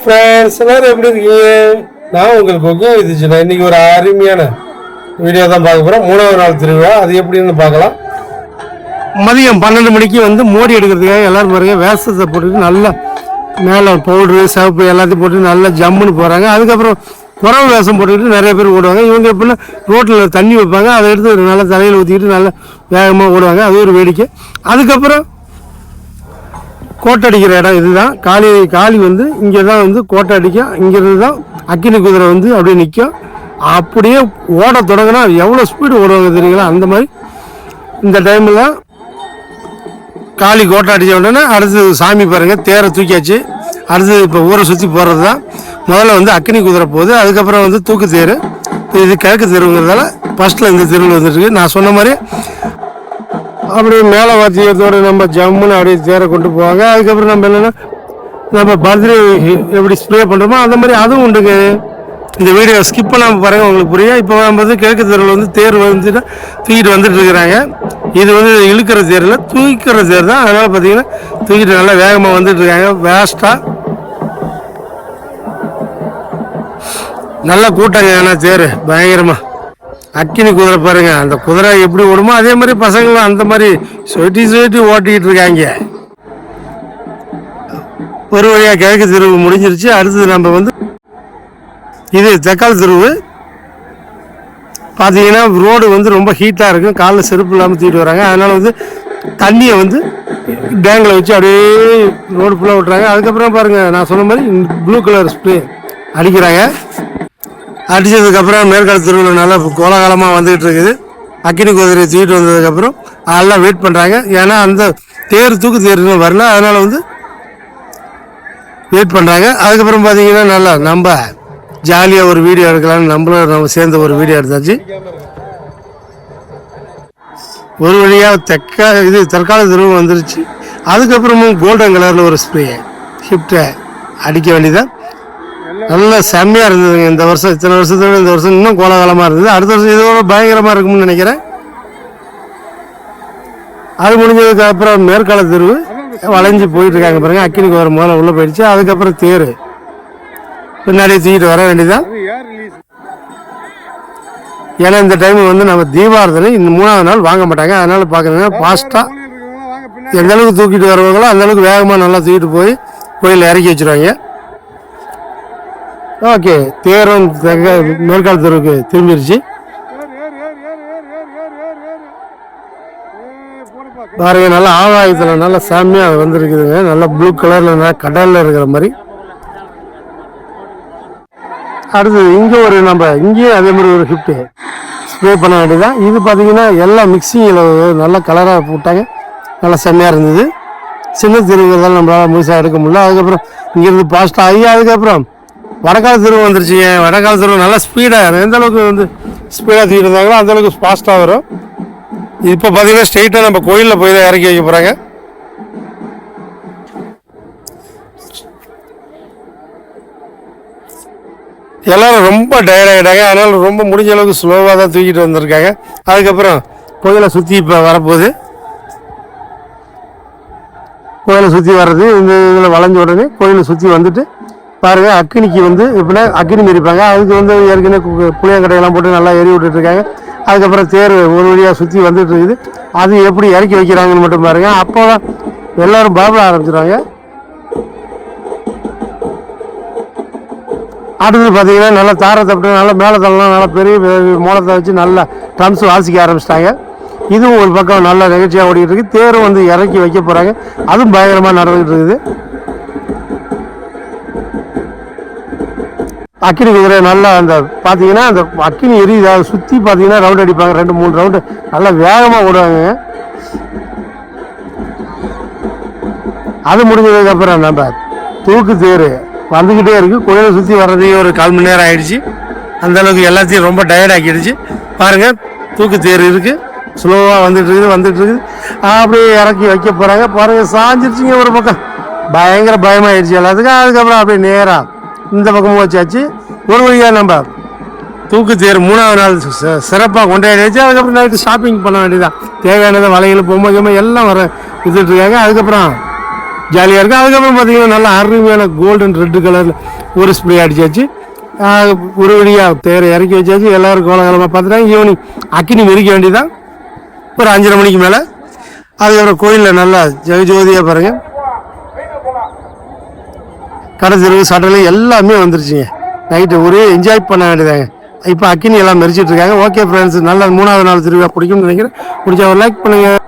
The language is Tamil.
ஃப்ரெண்ட்ஸ் எல்லாரும் எப்படி இருக்கீங்க? நான் உங்களுக்கு ஒகே விதிச்சுனா இன்னைக்கு ஒரு அருமையான வீடியோ தான் பார்க்க போகிறோம் மூணாவது நாள் திருவிழா. அது எப்படின்னு பார்க்கலாம். மதியம் பன்னெண்டு மணிக்கு வந்து மோடி எடுக்கிறதுக்காக எல்லாரும் பாருங்க வேஷத்தை போட்டுட்டு நல்லா மேலே பவுட்ரு சிவப்பு எல்லாத்தையும் போட்டு நல்லா ஜம்முன்னு போகிறாங்க அதுக்கப்புறம் குறவு வேஷம் போட்டுக்கிட்டு நிறைய பேர் ஓடுவாங்க. இவங்க எப்படின்னா ரோட்டில் தண்ணி வைப்பாங்க. அதை எடுத்து ஒரு நல்லா தலையில் ஊற்றிக்கிட்டு நல்லா வேகமாக ஓடுவாங்க. அது ஒரு வேடிக்கை. அதுக்கப்புறம் கோட்டை அடிக்கிற இடம் இதுதான். காளி காளி வந்து இங்கே தான் வந்து கோட்டை அடிக்கும் இங்கிருந்து தான் அக்கினி குதிரை வந்து அப்படியே நிற்கும் அப்படியே ஓட தொடங்கினா எவ்வளோ ஸ்பீடு ஓடுவாங்க தெரியுங்களா? அந்த மாதிரி இந்த டைமில் காளி கோட்டை அடித்த உடனே அடுத்தது சாமி பாருங்கள் தேரை தூக்கியாச்சு. அடுத்தது இப்போ ஊரை சுற்றி போகிறது தான் முதல்ல வந்து அக்கினி குதிரை போகுது அதுக்கப்புறம் வந்து தூக்கு தேர். இது கிழக்கு தெருவுங்கிறதால ஃபஸ்ட்டில் இந்த தெருவில் வந்துட்டுருக்கு நான் சொன்ன மாதிரி அப்படி மேலே வாத்தியத்தோட நம்ம ஜம்முன்னு அப்படியே சேர கொண்டு போவாங்க. அதுக்கப்புறம் நம்ம என்னென்னா நம்ம பர்த்டே எப்படி ஸ்ப்ரே பண்ணுறோமோ அந்த மாதிரி அதுவும் உண்டுங்க. இந்த வீடியோ ஸ்கிப் பண்ணாமல் பாருங்கள் உங்களுக்கு புரியும் இப்போ நம்ம வந்து கிழக்கு தெருவில் வந்து தேர் வந்துட்டு தூக்கிட்டு வந்துட்டு இருக்கிறாங்க. இது வந்து இழுக்கிற தேரில் தூக்கிற தேர் தான். அதனால் பார்த்தீங்கன்னா தூக்கிட்டு நல்லா வேகமாக வந்துட்டு இருக்காங்க. வேஸ்ட்டாக நல்ல கூட்டங்க ஏன்னா தேர் பயங்கரமாக அக்கினி குதிரை பாருங்க அந்த குதிரை எப்படி ஓடுமோ அதே மாதிரி பசங்களும் அந்த மாதிரி சொட்டி சொட்டி ஓட்டிக்கிட்டு இருக்காங்க. ஒரு வழியாக கிழக்கு தெருவு முடிஞ்சிருச்சு அடுத்தது நம்ம வந்து இது தக்கால் தெருவு. பார்த்தீங்கன்னா ரோடு வந்து ரொம்ப ஹீட்டாக இருக்கும் காலில் செருப்பு இல்லாமல் தூக்கிட்டு வராங்க. அதனால் வந்து தண்ணியை வந்து டேங்கில் வச்சு அப்படியே ரோடு ஃபுல்லாக விட்றாங்க அதுக்கப்புறம் பாருங்கள் நான் சொன்ன மாதிரி ப்ளூ கலர் ஸ்ப்ரே அடிக்கிறாங்க. அடித்ததுக்கப்புறம் மேற்கால திருவிழா நல்லா கோலாகலமாக வந்துகிட்டு இருக்குது. அக்கினி குதிரையை தூக்கிட்டு வந்ததுக்கப்புறம் எல்லாம் வெயிட் பண்ணுறாங்க ஏன்னா அந்த தேர் தூக்கு தேர் வரல. அதனால் வந்து வெயிட் பண்ணுறாங்க அதுக்கப்புறம் பார்த்தீங்கன்னா நல்லா நம்ம ஜாலியாக ஒரு வீடியோ எடுக்கலாம்னு நம்மளும் நம்ம சேர்ந்து ஒரு வீடியோ எடுத்தாச்சு. ஒரு வழியாக தெக்க இது தற்கால திருவம் வந்துருச்சு. அதுக்கப்புறமும் கோல்டன் கலரில் ஒரு ஸ்ப்ரே ஷிஃப்ட்டை அடிக்க வேண்டியதான் நல்ல செம்மையாக இருந்ததுங்க. இந்த வருஷம் இத்தனை வருஷத்தோட இந்த வருஷம் இன்னும் கோலாகலமாக இருந்தது. அடுத்த வருஷம் இதோட பயங்கரமாக இருக்கும்னு நினைக்கிறேன். அது முடிஞ்சதுக்கு அப்புறம் மேற்கால தெருவு வளைஞ்சு போயிட்டு இருக்காங்க பாருங்க. அக்கினிக்கு வர முதல்ல உள்ளே போயிடுச்சு. அதுக்கப்புறம் தேர். பின்னாடியே தூக்கிட்டு வர வேண்டியதான் ஏன்னா இந்த டைம் வந்து நம்ம தீபாரதனை இந்த மூணாவது நாள் வாங்க மாட்டாங்க. அதனால பார்க்குறதுங்க ஃபாஸ்ட்டாக எந்த அளவுக்கு தூக்கிட்டு வருவாங்களோ அந்த அளவுக்கு வேகமாக நல்லா தூக்கிட்டு போய் கோயிலில் இறக்கி வச்சிருவாங்க. ஓகே தேரும் தெங்க- தெருவுக்கு திரும்பிடுச்சு பாருங்க நல்லா ஆகாயத்தில் நல்லா செம்மையாக வந்திருக்குதுங்க. நல்லா ப்ளூ கலரில் நல்லா கடலில் இருக்கிற மாதிரி. அடுத்தது இங்கே ஒரு நம்ம இங்கேயும் அதே மாதிரி ஒரு ஹிஃப்ட்டு ஸ்ப்ரே பண்ண வேண்டியதான் இது பார்த்தீங்கன்னா எல்லாம் மிக்சிங்கில் நல்ல கலராக போட்டாங்க. நல்லா செம்மையாக இருந்தது. சின்ன தெருவுகிறதால நம்மளால் முழுசாக எடுக்க முடியல. அதுக்கப்புறம் இங்கேருந்து பாஸ்ட்டாக ஆகி அதுக்கப்புறம் வடக்கால தெருவு வந்துருச்சுங்க வடக்கால தெருவு நல்லா ஸ்பீடாக எந்த அளவுக்கு வந்து ஸ்பீடாக தூக்கிட்டு இருந்தாங்களோ அந்த அளவுக்கு ஃபாஸ்ட்டாக வரும். இப்போ பார்த்தீங்கன்னா ஸ்ட்ரெயிட்டாக நம்ம கோயிலில் போய் தான் இறக்கி வைக்க போகிறாங்க எல்லோரும் ரொம்ப டயர்ட் ஆகிட்டாங்க ரொம்ப முடிஞ்ச அளவுக்கு ஸ்லோவாக தான் தூக்கிட்டு வந்திருக்காங்க. அதுக்கப்புறம் கோயிலை சுற்றி இப்போ வரப்போகுது. கோயிலை சுற்றி வர்றது இந்த இதில் வளைஞ்ச உடனே கோயிலை சுற்றி வந்துட்டு பாருங்க அக்கினிக்கு வந்து எப்படின்னா அக்கினி மிதிப்பாங்க. அதுக்கு வந்து ஏற்கனவே புளியங்கடையெல்லாம் போட்டு நல்லா எரி விட்டுட்டு இருக்காங்க அதுக்கப்புறம் தேர் ஒரு வழியாக சுற்றி வந்துட்டு இருக்குது அது எப்படி இறக்கி வைக்கிறாங்கன்னு மட்டும் பாருங்க. அப்போ தான் எல்லாரும் பாபட ஆரம்பிச்சிடுவாங்க அடுத்தது பார்த்தீங்கன்னா நல்லா தாரை தப்பிட்டு நல்லா மேலத்தெல்லாம் நல்லா பெரிய பெரிய மோளத்தை வச்சு நல்லா ட்ரம்ஸ் வாசிக்க ஆரம்பிச்சிட்டாங்க. இதுவும் ஒரு பக்கம் நல்ல நிகழ்ச்சியாக ஓடிக்கிட்டு இருக்கு. தேரும் வந்து இறக்கி வைக்க போகிறாங்க அதுவும் பயங்கரமாக நடந்துகிட்டு இருக்குது. அக்கினி குதிரை நல்லா அந்த பார்த்தீங்கன்னா அந்த அக்கினி எரியுது. அதை சுற்றி பார்த்தீங்கன்னா ரவுண்ட் அடிப்பாங்க. ரெண்டு மூணு ரவுண்டு நல்லா வேகமாக ஓடுவாங்க. அது முடிஞ்சதுக்கப்புறம் நம்ம தூக்கு தேர் வந்துக்கிட்டே இருக்கு. கோயிலை சுற்றி வர்றதே ஒரு கால் மணி நேரம் ஆயிடுச்சு. அந்தளவுக்கு எல்லாத்தையும் ரொம்ப டயர்ட் ஆக்கிடுச்சு. பாருங்க தூக்கு தேர் இருக்குது ஸ்லோவாக வந்துட்டு இருக்குது வந்துட்டு இருக்குது. அப்படியே இறக்கி வைக்க போகிறாங்க பாருங்கள் சாஞ்சிருச்சுங்க ஒரு பக்கம். பயங்கர பயமாயிடுச்சு எல்லாத்துக்கும். அதுக்கப்புறம் அப்படியே நேராக இந்த பக்கமும் வச்சாச்சு ஒரு வழியாக நம்ம தூக்கு தேர் மூணாவது நாள் சிறப்பாக கொண்டாடியாச்சு. அதுக்கப்புறம் நைட்டு ஷாப்பிங் பண்ண வேண்டியதான் தேவையானது வலைகள் பொம்மை கிம்மை எல்லாம் வர வித்துட்டு இருக்காங்க அதுக்கப்புறம் ஜாலியாக இருக்கும். அதுக்கப்புறம் பார்த்தீங்கன்னா நல்லா அருமையான கோல்டன் ரெட் கலரில் ஒரு ஸ்ப்ரே அடிச்சாச்சு. ஒரு வழியாக தேரை இறக்கி வச்சாச்சு. எல்லோரும் கோலகாலமாக பார்த்துட்டாங்க ஈவினிங் அக்கினி மெரிக்க வேண்டியதான் ஒரு அஞ்சரை மணிக்கு மேலே. அதுக்கப்புறம் கோயிலில் நல்லா ஜெகஜோதியாக பாருங்கள் கடை சடலு எல்லாமே வந்துருச்சுங்க. நைட்டு ஒரே என்ஜாய் பண்ண வேண்டியதாங்க இப்போ அக்கினி எல்லாம் மெரிச்சிட்ருக்காங்க ஓகே ஃப்ரெண்ட்ஸ் நல்ல மூணாவது நாள் திருவிழா பிடிக்கும்னு நினைக்கிறேன். பிடிச்சா ஒரு லைக் பண்ணுங்கள்